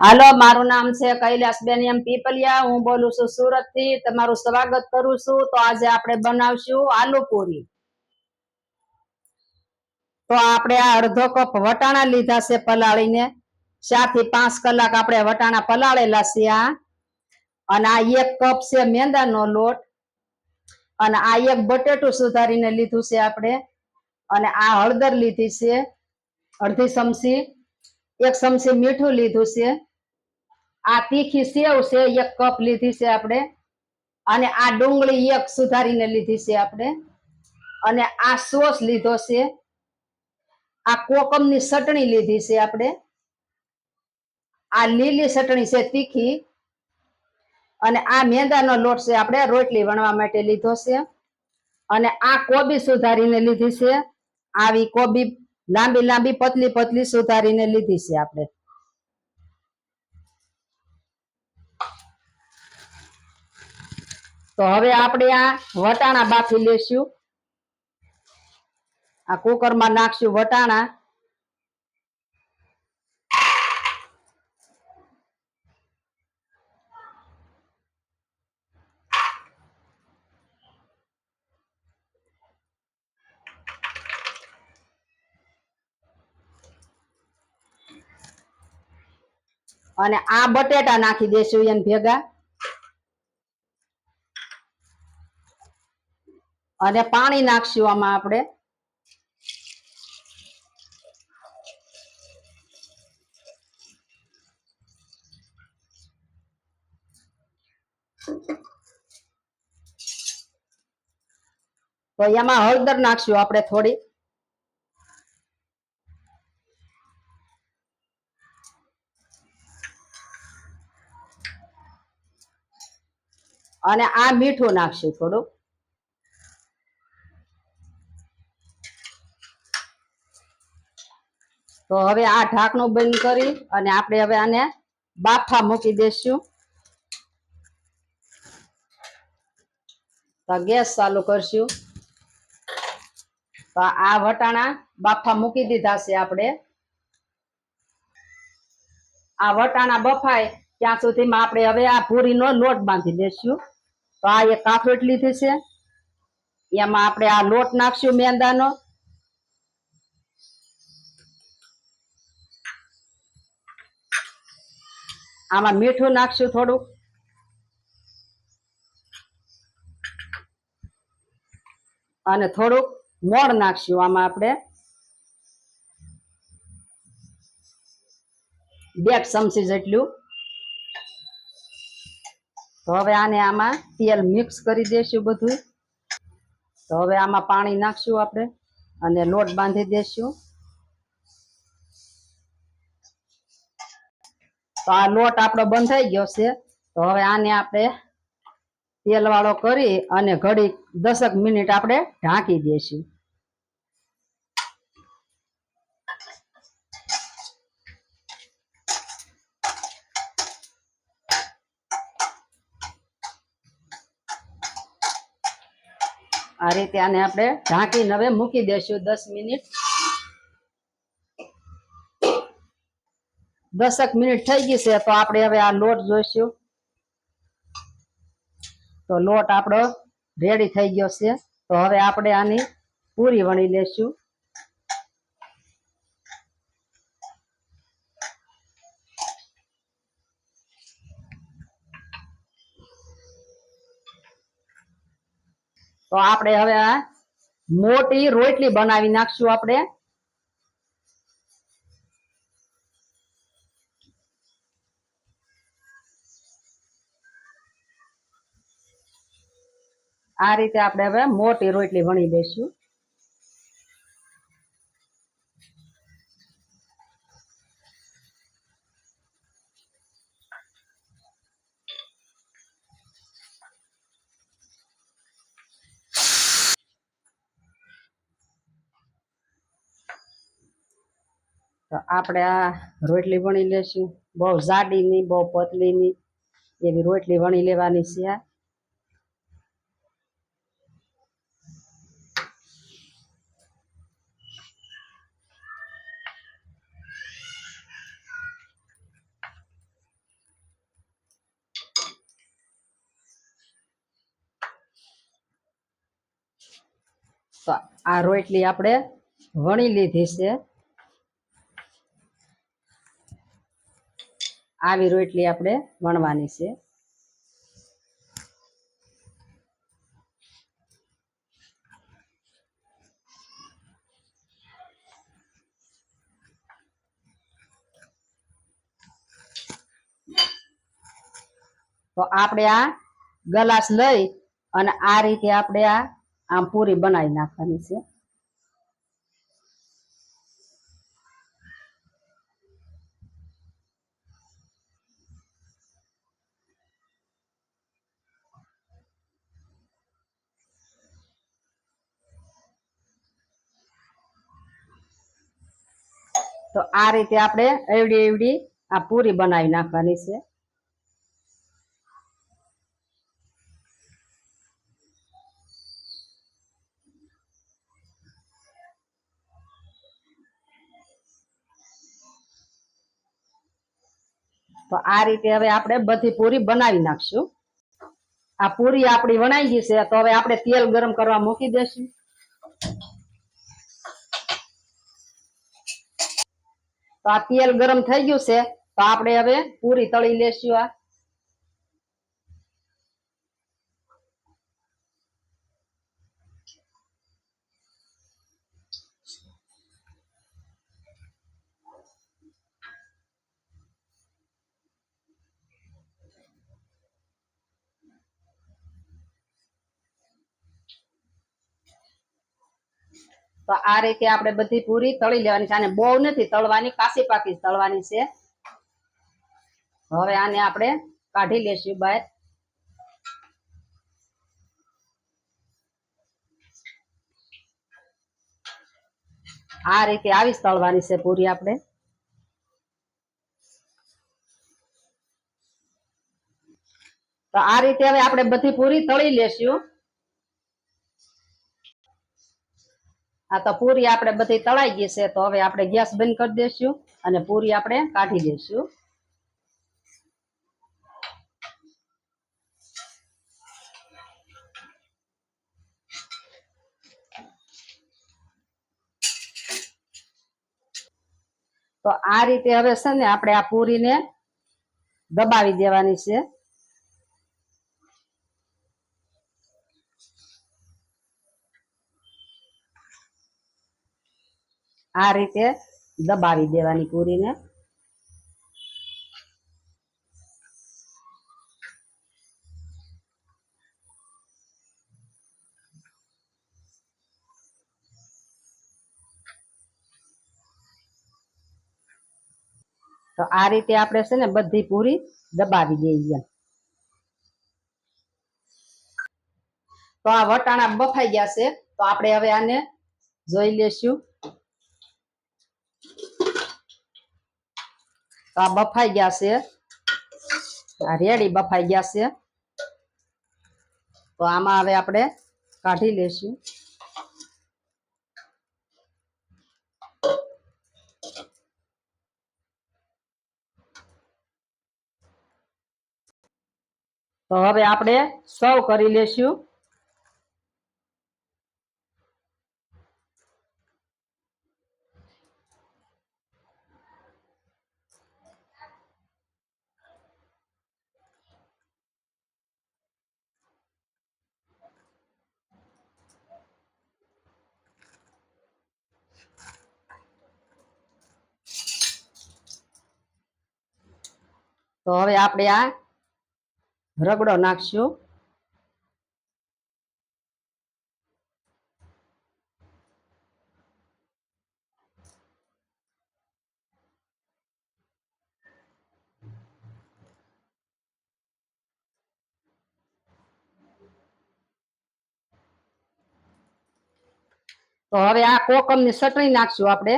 હાલો, મારું નામ છે કૈલાસબેન એમ પીપલિયા. હું બોલું છું સુરતથી તમારું સ્વાગત કરું છું. તો આજે આપણે બનાવશું આલુ પૂરી. તો આપણે આ અડધો કપ વટાણા લીધા છે પલાળીને. ચારથી પાંચ કલાક આપણે વટાણા પલાળેલા છે આ. અને આ એક કપ છે મેંદાનો લોટ. અને આ એક બટેટું સુધારીને લીધું છે આપણે. અને આ હળદર લીધી છે. અડધી ચમચી. એક ચમચી મીઠું લીધું છે. આ તીખી સેવ છે, એક કપ લીધી છે આપણે. અને આ ડુંગળી એક સુધારીને લીધી છે આપણે. અને આ સોસ લીધો છે. આ કોકમની ચટણી લીધી છે આપણે. આ લીલી ચટણી છે તીખી. અને આ મેંદાનો લોટ છે આપણે રોટલી વણવા માટે લીધો છે. અને આ કોબી સુધારીને લીધી છે. આવી કોબી લાંબી લાંબી, પતલી પતલી સુધારીને લીધી છે આપણે. તો હવે આપણે આ વટાણા બાફી લેશું. આ કુકરમાં નાખશું વટાણા. અને આ બટેટા નાખી દેશું એને ભેગા. અને પાણી નાખશું આમાં આપણે. તો એમાં હળદર નાખશું આપણે થોડી. અને આ મીઠું નાખશું થોડું. તો હવે આ ઢાંકણું બંધ કરી અને આપણે હવે આને બાફા મૂકી દઈશું તો ગેસ ચાલુ કરશું. તો આ વટાણા બાફા મૂકી દીધા છે આપણે. આ વટાણા બફાય ત્યાં સુધીમાં આપણે હવે આ પૂરીનો લોટ બાંધી દેશું. તો આ એક કાફેટ લીધી છે. એમાં આપણે આ લોટ નાખશું મેંદાનો. આમાં મીઠું નાખશું થોડુંક અને થોડુંક મોણ નાખશું આમાં આપણે. બે ચમચી જેટલું. તો હવે આને આમાં તેલ મિક્સ કરી દેશું બધું. તો હવે આમાં પાણી નાખશું આપણે અને લોટ બાંધી દેશું. તો આ લોટ આપણો બંધાઈ ગયો છે. તો હવે આને આપણે તેલ વાળો કરી અને ઘડી દસક મિનિટ આપણે ઢાંકી દેશું આ રીતે આને આપણે ઢાંકીને હવે મૂકી દેશું દસ મિનિટ. દસક મિનિટ થઈ ગઈ છે, તો આપણે હવે આ લોટ જોઈશું. તો લોટ આપણો રેડી થઈ ગયો છે. તો હવે આપણે આની પૂરી વણી લેશું. તો આપણે હવે આ મોટી રોટલી બનાવી નાખશું આપણે. આ રીતે આપણે હવે મોટી રોટલી વણી લઈશું. તો આપણે આ રોટલી વણી લેશું બહુ જાડી ની બહુ પતલી ની એવી રોટલી વણી લેવાની છે આ. આ રોટલી આપણે વણી લીધી છે. આવી રોટલી આપણે વણવાની છે. તો આપણે આ ગલાસ લઈ અને આ રીતે આપણે આ આમ પૂરી બનાવી નાખવાની છે. તો આ રીતે આપણે એવડી એવડી આ પૂરી બનાવી નાખવાની છે તો આ રીતે હવે આપણે બધી પૂરી બનાવી નાખશું. આ પૂરી આપણી વણાઈ ગઈ છે, તો હવે આપણે તેલ ગરમ કરવા મૂકી દેશું. તો આ તેલ ગરમ થઈ ગયું છે, તો આપણે હવે પૂરી તળી લેશું આ. તો આ રીતે આપણે બધી પૂરી તળી લેવાની છે. આને બહુ નથી તળવાની કાસી પાકી તળવાની છે. હવે આને આપણે કાઢી લેશું બહાર. આ રીતે આવી તળવાની છે પૂરી આપણે. તો આ રીતે હવે આપણે બધી પૂરી તળી લેશું. આ તો પૂરી આપણે બધી તળાઈ ગઈ છે, તો હવે આપણે ગેસ બંધ કરી દઈશું અને પૂરી આપણે કાઢી દઈશું તો આ રીતે હવે છે ને આપણે આ પૂરીને દબાવી દેવાની છે. આ રીતે દબાવી દેવાની પૂરીને. તો આ રીતે આપણે છે ને બધી પૂરી દબાવી દઈએ તો આ વટાણા બફાઈ ગયા છે. તો આપણે હવે આને જોઈ લેશું તો આ બફાઈ ગયા છે. આ રેડી બફાઈ ગયા છે. તો આમાં હવે આપણે કાઢી લેશું. તો હવે આપણે સર્વ કરી લેશું. તો હવે આપણે આ રગડો નાખશું. તો હવે આ કોકમની ચટણી નાખશું આપણે.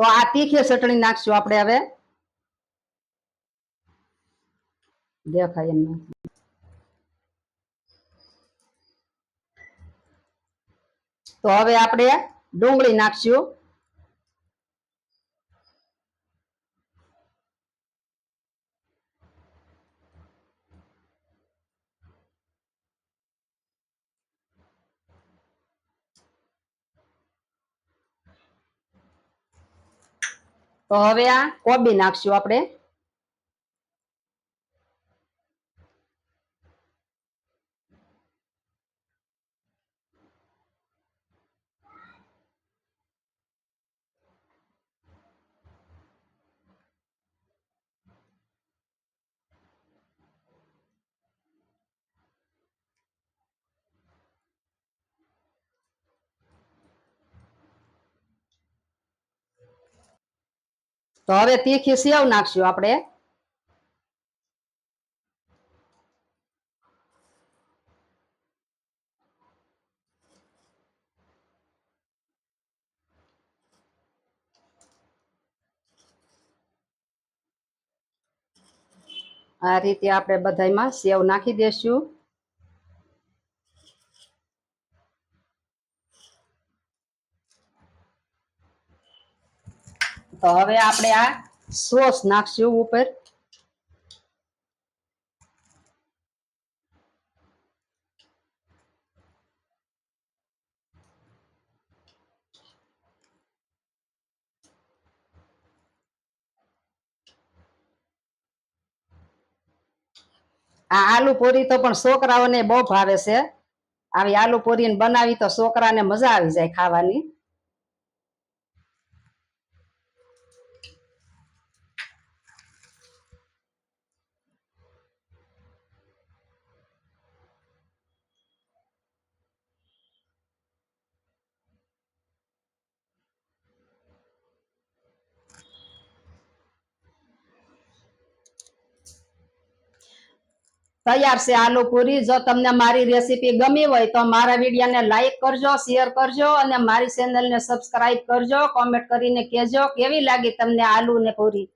તો આ તીખી ચટણી નાખશું આપણે હવે. દેખાય એમ તો હવે આપણે ડુંગળી નાખશું. તો હવે આ કોબી નાખશું આપણે. તો હવે તીખી સેવ નાખશું આપણે. આ રીતે આપણે બધામાં સેવ નાખી દેશું. તો હવે આપણે આ સોસ નાખશું ઉપર. આ આલુ પૂરી તો પણ છોકરાઓને બહુ ભાવે છે. આવી આલુ પૂરી બનાવી તો છોકરાને મજા આવી જાય ખાવાની. તૈયાર છે આલુ પૂરી. જો તમને મારી રેસીપી ગમી હોય તો મારા વિડીયોને લાઈક કરજો શેર કરજો અને મારી ચેનલને સબસ્ક્રાઇબ કરજો. કોમેન્ટ કરીને કહેજો કેવી લાગી તમને આલુ ને પૂરી.